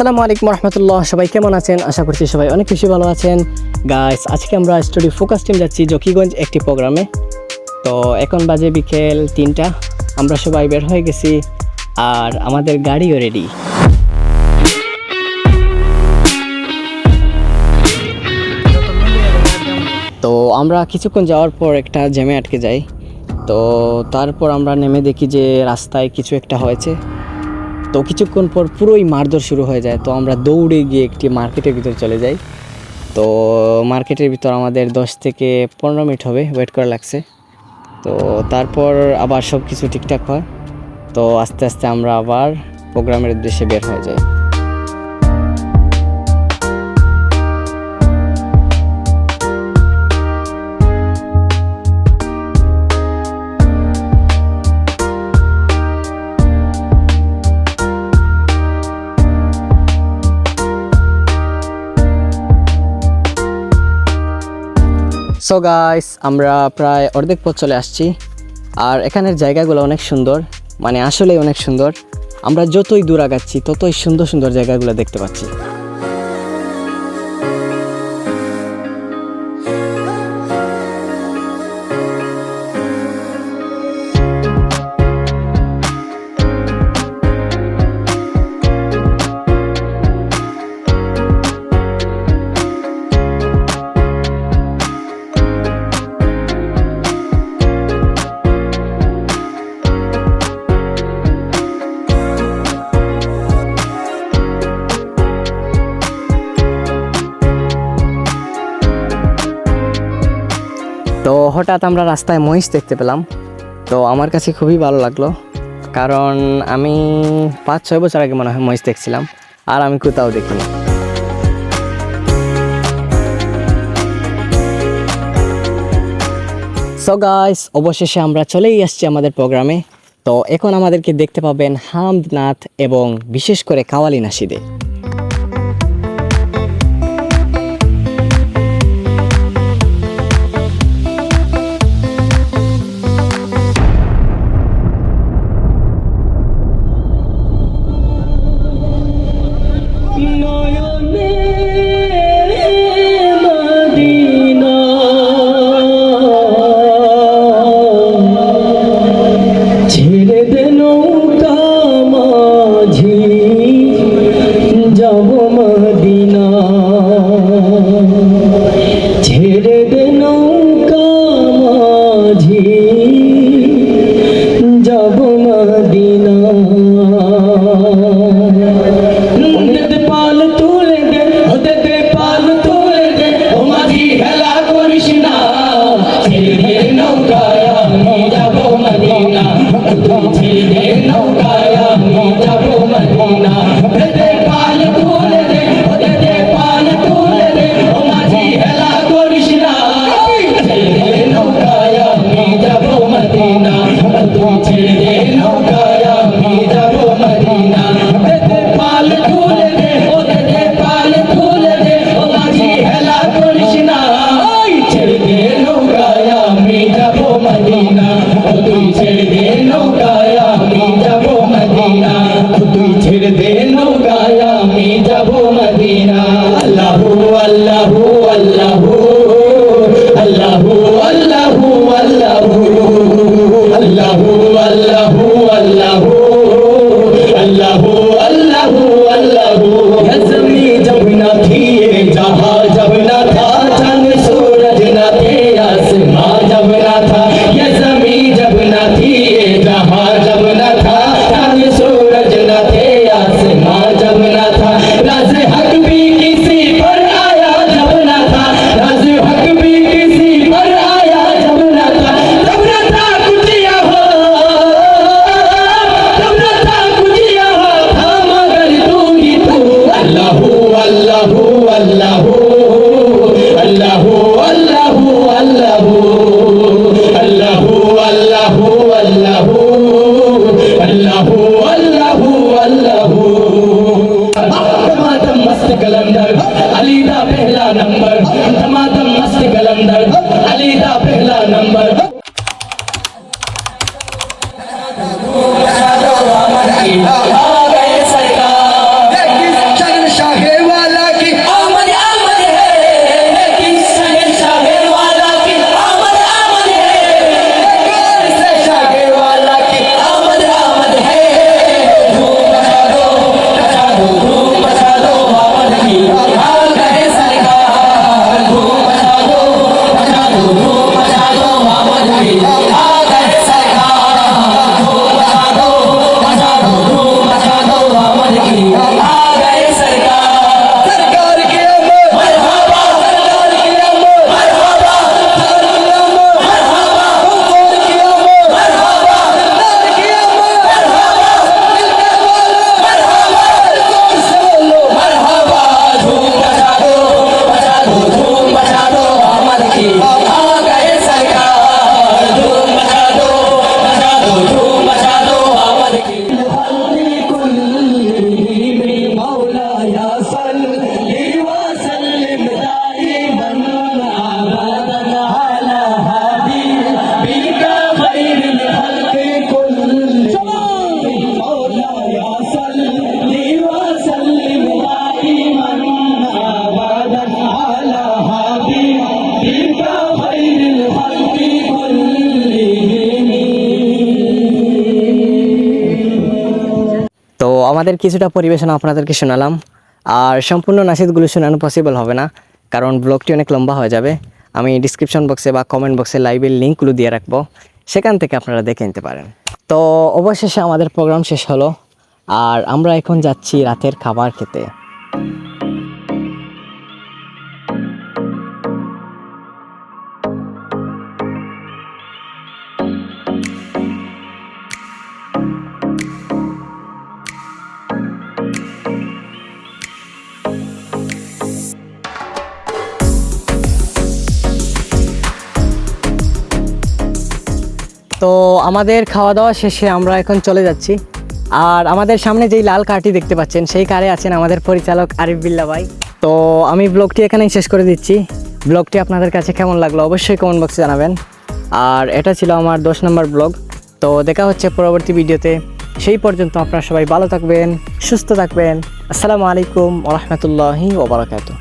আসসালামু আলাইকুম রহমতুল্লাহ সবাই কেমন আছেন? আশা করছি সবাই অনেক বেশি ভালো আছেন। গাইস আজকে আমরা স্টুডিও ফোকাস টিম যাচ্ছি জকিগঞ্জ একটি প্রোগ্রামে তো এখন বাজে বিকেল তিনটা। আমরা সবাই বের হয়ে গেছি আর আমাদের গাড়িও রেডি তো আমরা কিছুক্ষণ যাওয়ার পর একটা জ্যামে আটকে যাই। তো তারপর আমরা নেমে দেখি যে রাস্তায় কিছু একটা হয়েছে। তো কিছুক্ষণ পর পুরোই মারধর শুরু হয়ে যায়। তো আমরা দৌড়ে গিয়ে একটি মার্কেটের ভিতরে চলে যাই। তো মার্কেটের ভিতর আমাদের দশ থেকে পনেরো মিনিট হবে ওয়েট করা লাগছে। তো তারপর আবার সব কিছু ঠিকঠাক হয়। তো আস্তে আস্তে আমরা আবার প্রোগ্রামের উদ্দেশ্যে বের হয়ে যাই। সো গাইস আমরা প্রায় অর্ধেক পথ চলে আসছি। আর এখানের জায়গাগুলো অনেক সুন্দর মানে আসলেই অনেক সুন্দর। আমরা যতই দূর আগাচ্ছি, ততই সুন্দর সুন্দর জায়গাগুলো দেখতে পাচ্ছি। তো হঠাৎ আমরা রাস্তায় মহিষ দেখতে পেলাম। তো আমার কাছে খুবই ভালো লাগল, কারণ আমি পাঁচ, ছয় বছর আগে মনে হয় মহিষ দেখছিলাম, আর আমি কোথাও দেখিনি। সো গাইস অবশেষে আমরা চলেই আসছি আমাদের প্রোগ্রামে। তো এখন আমাদেরকে দেখতে পাবেন হামদনাথ এবং বিশেষ করে কাওয়ালি নাসিদে। No. মদিনা আল্লাহু আল্লাহু আল্লাহু আমাদের কিছুটা পরিবেশনা আপনাদেরকে শোনালাম। আর সম্পূর্ণ নাসিদগুলো শোনানো পসিবল হবে না, কারণ ব্লগটি অনেক লম্বা হয়ে যাবে। আমি ডিসক্রিপশন বক্সে বা কমেন্ট বক্সে লাইভের লিঙ্কগুলো দিয়ে রাখব। সেখান থেকে আপনারা দেখে নিতে পারেন। তো অবশেষে আমাদের প্রোগ্রাম শেষ হলো। আর আমরা এখন যাচ্ছি রাতের খাবার খেতে। তো আমাদের খাওয়া দাওয়া শেষে আমরা এখন চলে যাচ্ছি। আর আমাদের সামনে যেই লাল কারটি দেখতে পাচ্ছেন, সেই কারে আছেন আমাদের পরিচালক আরিফ বিল্লা ভাই। তো আমি ব্লগটি এখানেই শেষ করে দিচ্ছি। ব্লগটি আপনাদের কাছে কেমন লাগল অবশ্যই কমেন্ট বক্সে জানাবেন। আর এটা ছিল আমার দশ নম্বর ব্লগ। তো দেখা হচ্ছে পরবর্তী ভিডিওতে। সেই পর্যন্ত আপনারা সবাই ভালো থাকবেন, সুস্থ থাকবেন। আসসালামু আলাইকুম ওরহমতুল্লাহি ওবরাকাতু